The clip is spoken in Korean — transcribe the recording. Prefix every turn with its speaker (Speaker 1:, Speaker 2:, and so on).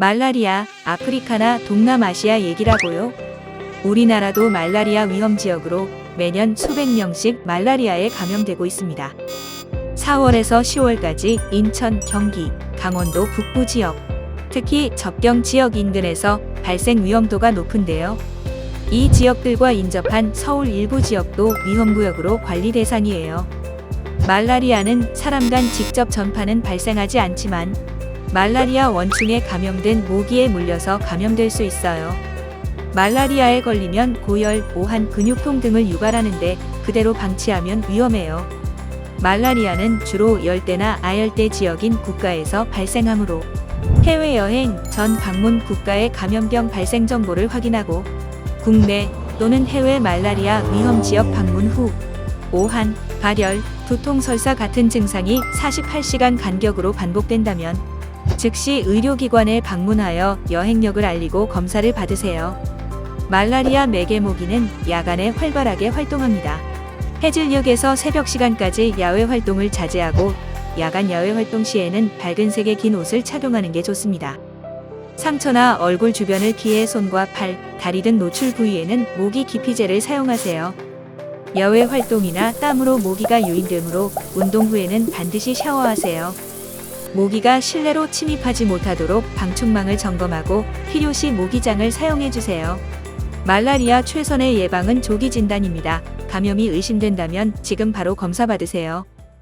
Speaker 1: 말라리아, 아프리카나 동남아시아 얘기라고요? 우리나라도 말라리아 위험 지역으로 매년 수백 명씩 말라리아에 감염되고 있습니다. 4월에서 10월까지 인천, 경기, 강원도 북부 지역, 특히 접경 지역 인근에서 발생 위험도가 높은데요. 이 지역들과 인접한 서울 일부 지역도 위험구역으로 관리 대상이에요. 말라리아는 사람 간 직접 전파는 발생하지 않지만 말라리아 원충에 감염된 모기에 물려서 감염될 수 있어요. 말라리아에 걸리면 고열, 오한, 근육통 등을 유발하는데 그대로 방치하면 위험해요. 말라리아는 주로 열대나 아열대 지역인 국가에서 발생하므로 해외여행 전 방문 국가의 감염병 발생 정보를 확인하고 국내 또는 해외 말라리아 위험 지역 방문 후 오한, 발열, 두통, 설사 같은 증상이 48시간 간격으로 반복된다면 즉시 의료기관에 방문하여 여행력을 알리고 검사를 받으세요. 말라리아 매개모기는 야간에 활발하게 활동합니다. 해질녘에서 새벽 시간까지 야외 활동을 자제하고 야간 야외 활동 시에는 밝은 색의 긴 옷을 착용하는 게 좋습니다. 상처나 얼굴 주변을 피해 손과 팔, 다리 등 노출 부위에는 모기 기피제를 사용하세요. 야외 활동이나 땀으로 모기가 유인되므로 운동 후에는 반드시 샤워하세요. 모기가 실내로 침입하지 못하도록 방충망을 점검하고 필요시 모기장을 사용해 주세요. 말라리아 최선의 예방은 조기 진단입니다. 감염이 의심된다면 지금 바로 검사 받으세요.